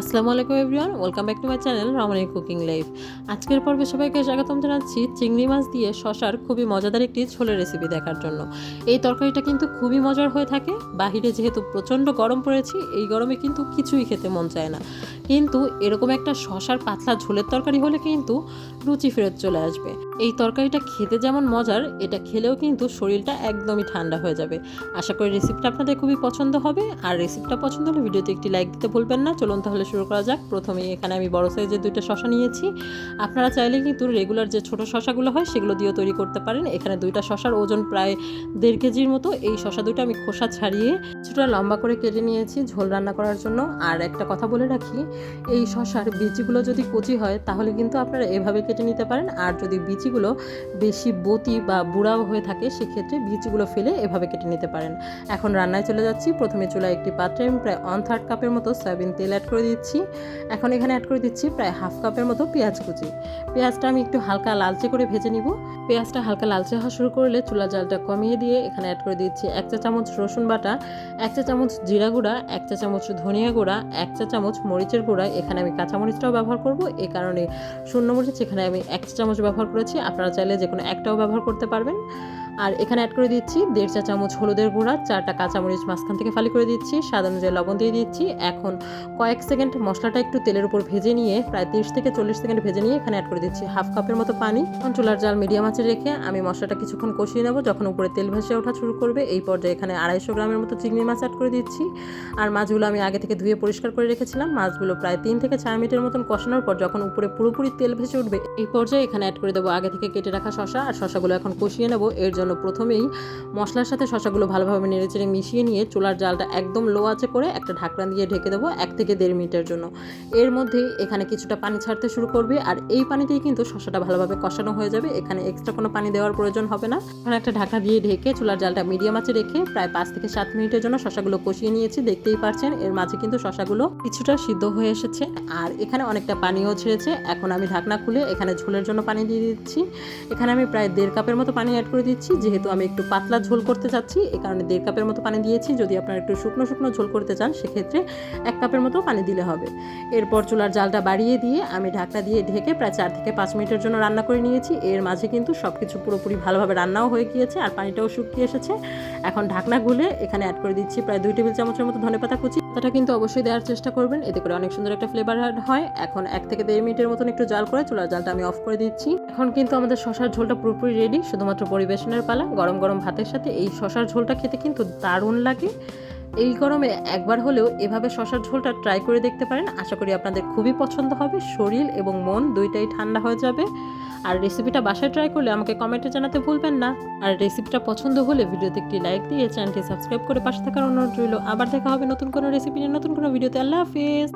আসসালামু আলাইকুম everyone, welcome back to my channel Ramani cooking life. আজকের পর্বে সবাইকে স্বাগতম জানাচ্ছি চিংড়ি মাছ দিয়ে শশার খুবই মজাদার একটি ছোলের রেসিপি দেখার জন্য। এই তরকারিটা কিন্তু খুবই মজার হয়ে থাকে, বাহিরে যেহেতু প্রচণ্ড গরম পড়েছি, এই গরমে কিন্তু কিছুই খেতে মন চায় না। কিন্তু এরকম একটা শশার পাতলা ঝোলের তরকারি হলে কিন্তু রুচি ফেরত চলে আসবে। এই তরকারিটা খেতে যেমন মজার, এটা খেলেও কিন্তু শরীরটা একদমই ঠান্ডা হয়ে যাবে। আশা করি রেসিপিটা আপনাদের খুবই পছন্দ হবে। আর রেসিপিটা পছন্দ হলে ভিডিওতে একটি লাইক দিতে ভুলবেন না। চলুন তাহলে শুরু করা যাক। প্রথমেই এখানে আমি বড় সাইজের দুইটা শশা নিয়েছি। আপনারা চাইলে কিন্তু রেগুলার যে ছোট শশাগুলো হয়, সেগুলো দিয়েও তৈরি করতে পারেন। এখানে দুইটা শশার ওজন প্রায় দেড় কেজির মতো। এই শশা দুটো আমি খোসা ছাড়িয়ে কিছুটা লম্বা করে কেটে নিয়েছি ঝোল রান্না করার জন্য। আর একটা কথা বলে রাখি এই শশার বীজগুলো যদি কচি হয়, তাহলে কিন্তু আপনারা এভাবে কেটে নিতে পারেন। আর যদি বীজগুলো বেশি বতি বা বুড়াও হয়ে থাকে, সেক্ষেত্রে বীজগুলো ফেলে এভাবে কেটে নিতে পারেন। এখন রান্নায় চলে যাচ্ছি। প্রথমে চুলায় একটি পাত্রে আমি প্রায় ওয়ান থার্ড কাপের মতো সয়াবিন তেল অ্যাড করে দিচ্ছি। এখন এখানে অ্যাড করে দিচ্ছি প্রায় হাফ কাপের মতো পেঁয়াজ কুচি। পেঁয়াজটা আমি একটু হালকা লালচে করে ভেজে নিব। পেঁয়াজটা হালকা লালচে হওয়া শুরু করলে চুলা জালটা কমিয়ে দিয়ে এখানে অ্যাড করে দিচ্ছি এক চা চামচ রসুন বাটা, এক চা চামচ জিরা গুঁড়া, এক চা চামচ ধনিয়া গুঁড়া, এক চা চামচ মরিচের গুঁড়া এখানে আমি কাঁচামরিচটাও ব্যবহার করব। এই কারণে শূন্য মরিচ, এখানে আমি এক চামচ ব্যবহার করেছি। আপনারা চাইলে যে কোনো একটাও ব্যবহার করতে পারবেন। আর এখানে অ্যাড করে দিচ্ছি দেড় চা চামচ হলুদের গুঁড়া, চারটা কাঁচামরিচ মাঝখান থেকে ফালি করে দিচ্ছি, স্বাদ অনুযায়ী লবণ দিয়ে দিচ্ছি। এখন কয়েক সেকেন্ড মশলাটা একটু তেলের উপর ভেজে নিয়ে, প্রায় তিরিশ থেকে চল্লিশ সেকেন্ড ভেজে নিয়ে এখানে অ্যাড করে দিচ্ছি হাফ কাপের মতো পানি। চুলার জাল মিডিয়াম আঁচে রেখে আমি মশলাটা কিছুক্ষণ কষিয়ে নেব, যখন উপরে তেল ভেসে ওঠা শুরু করবে, এই পর্যায়ে এখানে আড়াইশো গ্রামের মতো চিংড়ি মাছ অ্যাড করে দিচ্ছি। আর মাছগুলো আমি আগে থেকে ধুয়ে পরিষ্কার করে রেখেছিলাম, মাছগুলো প্রায় তিন থেকে চার মিনিটের মতন কষানোর পর যখন উপরে পুরোপুরি তেল ভেসে উঠবে, এই পর্যায়ে এখানে অ্যাড করে দেবো আগে থেকে কেটে রাখা শশা আর শশাগুলো এখন কষিয়ে নেব, এর জন্য প্রথমেই মশলার সাথে শশাগুলো ভালোভাবে নেড়েচেড়ে মিশিয়ে নিয়ে চুলার জালটা একদম লো আছে করে একটা ঢাকনা দিয়ে ঢেকে দেবো এক থেকে দেড় মিনিটের জন্য। এর মধ্যে এখানে কিছুটা পানি ছাড়তে শুরু করবে আর এই পানিতেই কিন্তু শশাটা ভালোভাবে কষানো হয়ে যাবে। এখানে এক্সট্রা কোনো পানি দেওয়ার প্রয়োজন হবে না। এখন একটা ঢাকনা দিয়ে ঢেকে চুলার জালটা মিডিয়াম আঁচে রেখে প্রায় পাঁচ থেকে সাত মিনিটের জন্য শশাগুলো কষিয়ে নিয়েছি। দেখতেই পারছেন এর মাঝে কিন্তু শশাগুলো কিছুটা সিদ্ধ হয়ে এসেছে আর এখানে অনেকটা পানিও ছেড়েছে। এখন আমি ঢাকনা খুলে এখানে ঝোলের জন্য পানি দিয়ে দিচ্ছি। এখানে আমি প্রায় দেড় কাপের মতো পানি অ্যাড করে দিচ্ছি। যেহেতু আমি একটু পাতলা ঝোল করতে চাচ্ছি এই কারণে দেড় কাপের মতো পানি দিয়েছি। যদি আপনারা একটু শুকনো শুকনো ঝোল করতে চান, সেক্ষেত্রে এক কাপের মতো পানি দিলে হবে। এরপর চুলার জালটা বাড়িয়ে দিয়ে আমি ঢাকনা দিয়ে ঢেকে প্রায় চার থেকে পাঁচ মিনিটের জন্য রান্না করে নিয়েছি। এর মাঝে কিন্তু সব কিছু পুরোপুরি ভালোভাবে রান্নাও হয়ে গিয়েছে আর পানিটাও শুকিয়ে এসেছে। এখন ঢাকনা গুলে এখানে অ্যাড করে দিচ্ছি প্রায় দুই টেবিল চামচের মতো ধনেপাতা কুচি। পাতাটা কিন্তু অবশ্যই দেওয়ার চেষ্টা করবেন। এতে করে অনেক সুন্দর একটা ফ্লেভার হয়। এখন এক থেকে দেড় মিনিটের মতন একটু জাল করে চুলার জালটা আমি অফ করে দিচ্ছি। এখন কিন্তু আমাদের শশার ঝোলটা পুরোপুরি রেডি শুধুমাত্র পরিবেশনের পালা, গরম গরম ভাতের সাথে। এই শশার ঝোলটা খেতে কিন্তু দারুণ লাগে। এই গরমে একবার হলেও এভাবে শশার ঝোলটা ট্রাই করে দেখতে পারেন। আশা করি আপনাদের খুবই পছন্দ হবে। শরীর এবং মন দুইটাই ঠান্ডা হয়ে যাবে। আর রেসিপিটা বাসায় ট্রাই করলে আমাকে কমেন্টে জানাতে ভুলবেন না। আর রেসিপিটা পছন্দ হলে ভিডিওতে একটি লাইক দিয়ে চ্যানেলটি সাবস্ক্রাইব করে পাশে থাকার অনুরোধ রইল। আবার দেখা হবে নতুন কোনো রেসিপি নিয়ে, নতুন কোনো ভিডিওতে আল্লাহ হাফিজ।